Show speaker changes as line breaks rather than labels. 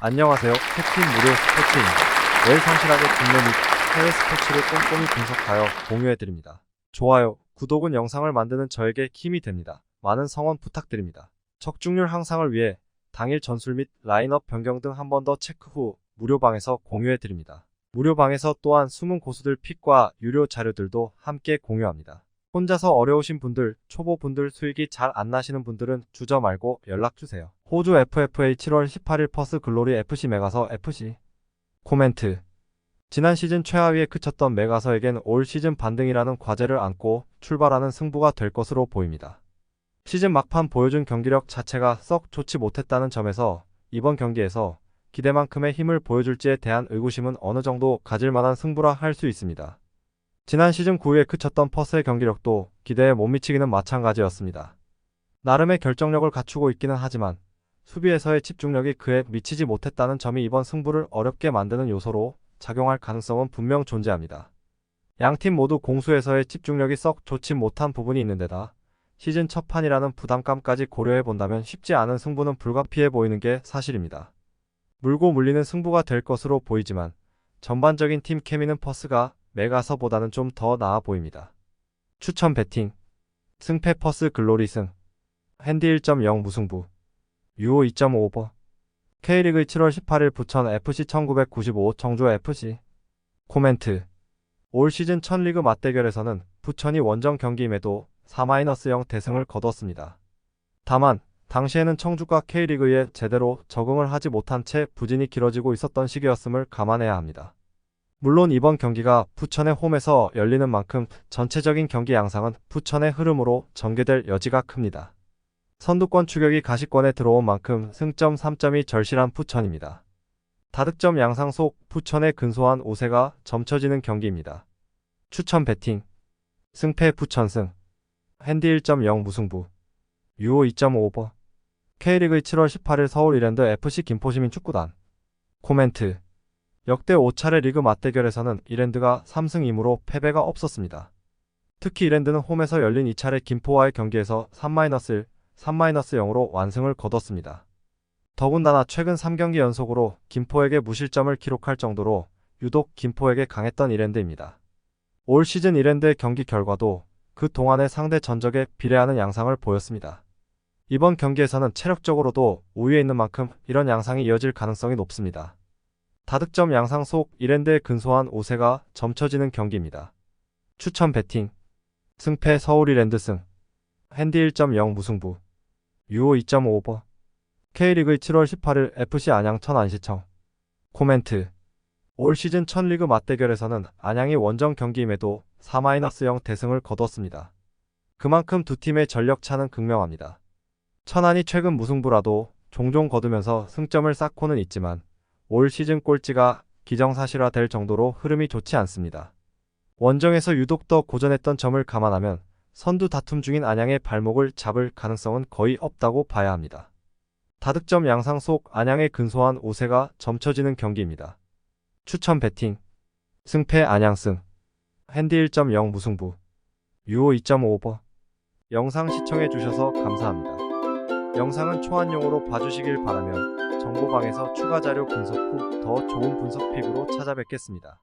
안녕하세요. 캡틴 무료 스포츠입니다. 매일 성실하게 국내 및 해외 스포츠를 꼼꼼히 분석하여 공유해드립니다. 좋아요, 구독은 영상을 만드는 저에게 힘이 됩니다. 많은 성원 부탁드립니다. 적중률 향상을 위해 당일 전술 및 라인업 변경 등 한 번 더 체크 후 무료방에서 공유해드립니다. 무료방에서 또한 숨은 고수들 픽과 유료 자료들도 함께 공유합니다. 혼자서 어려우신 분들, 초보 분들 수익이 잘 안 나시는 분들은 주저 말고 연락 주세요. 호주 FFA 7월 18일 퍼스 글로리 FC 메가서 FC 코멘트 지난 시즌 최하위에 그쳤던 메가서에겐 올 시즌 반등이라는 과제를 안고 출발하는 승부가 될 것으로 보입니다. 시즌 막판 보여준 경기력 자체가 썩 좋지 못했다는 점에서 이번 경기에서 기대만큼의 힘을 보여줄지에 대한 의구심은 어느 정도 가질 만한 승부라 할 수 있습니다. 지난 시즌 9위에 그쳤던 퍼스의 경기력도 기대에 못 미치기는 마찬가지였습니다. 나름의 결정력을 갖추고 있기는 하지만 수비에서의 집중력이 그에 미치지 못했다는 점이 이번 승부를 어렵게 만드는 요소로 작용할 가능성은 분명 존재합니다. 양 팀 모두 공수에서의 집중력이 썩 좋지 못한 부분이 있는데다 시즌 첫 판이라는 부담감까지 고려해 본다면 쉽지 않은 승부는 불가피해 보이는 게 사실입니다. 물고 물리는 승부가 될 것으로 보이지만 전반적인 팀 케미는 퍼스가 메가서보다는 좀 더 나아 보입니다. 추천 배팅 승패 퍼스 글로리 승 핸디 1.0 무승부 유오 2.5버 K리그 7월 18일 부천 FC 1995 청주 FC 코멘트 올 시즌 첫 리그 맞대결에서는 부천이 원정 경기임에도 4-0 대승을 거뒀습니다. 다만 당시에는 청주가 K리그에 제대로 적응을 하지 못한 채 부진이 길어지고 있었던 시기였음을 감안해야 합니다. 물론 이번 경기가 부천의 홈에서 열리는 만큼 전체적인 경기 양상은 부천의 흐름으로 전개될 여지가 큽니다. 선두권 추격이 가시권에 들어온 만큼 승점 3점이 절실한 부천입니다. 다득점 양상 속 부천의 근소한 우세가 점쳐지는 경기입니다. 추천 배팅 승패 부천승 핸디 1.0 무승부 유오 2.5버 K리그 7월 18일 서울 이랜드 FC 김포시민 축구단 코멘트 역대 5차례 리그 맞대결에서는 이랜드가 3승 2무로 패배가 없었습니다. 특히 이랜드는 홈에서 열린 2차례 김포와의 경기에서 3-1, 3-0으로 완승을 거뒀습니다. 더군다나 최근 3경기 연속으로 김포에게 무실점을 기록할 정도로 유독 김포에게 강했던 이랜드입니다. 올 시즌 이랜드의 경기 결과도 그 동안의 상대 전적에 비례하는 양상을 보였습니다. 이번 경기에서는 체력적으로도 우위에 있는 만큼 이런 양상이 이어질 가능성이 높습니다. 다득점 양상 속 이랜드의 근소한 우세가 점쳐지는 경기입니다. 추천 배팅 승패 서울 이랜드 승 핸디 1.0 무승부 유오 2.5버 K리그 7월 18일 FC 안양 천 안시청 코멘트 올 시즌 첫 리그 맞대결에서는 안양이 원정 경기임에도 4-0 대승을 거뒀습니다. 그만큼 두 팀의 전력 차는 극명합니다. 천안이 최근 무승부라도 종종 거두면서 승점을 쌓고는 있지만 올 시즌 꼴찌가 기정사실화 될 정도로 흐름이 좋지 않습니다. 원정에서 유독 더 고전했던 점을 감안하면 선두 다툼 중인 안양의 발목을 잡을 가능성은 거의 없다고 봐야 합니다. 다득점 양상 속 안양의 근소한 우세가 점쳐지는 경기입니다. 추천 배팅 승패 안양승 핸디 1.0 무승부 유오 2.5버 영상 시청해 주셔서 감사합니다. 영상은 초안용으로 봐주시길 바라며 정보방에서 추가 자료 분석 후 더 좋은 분석 픽으로 찾아뵙겠습니다.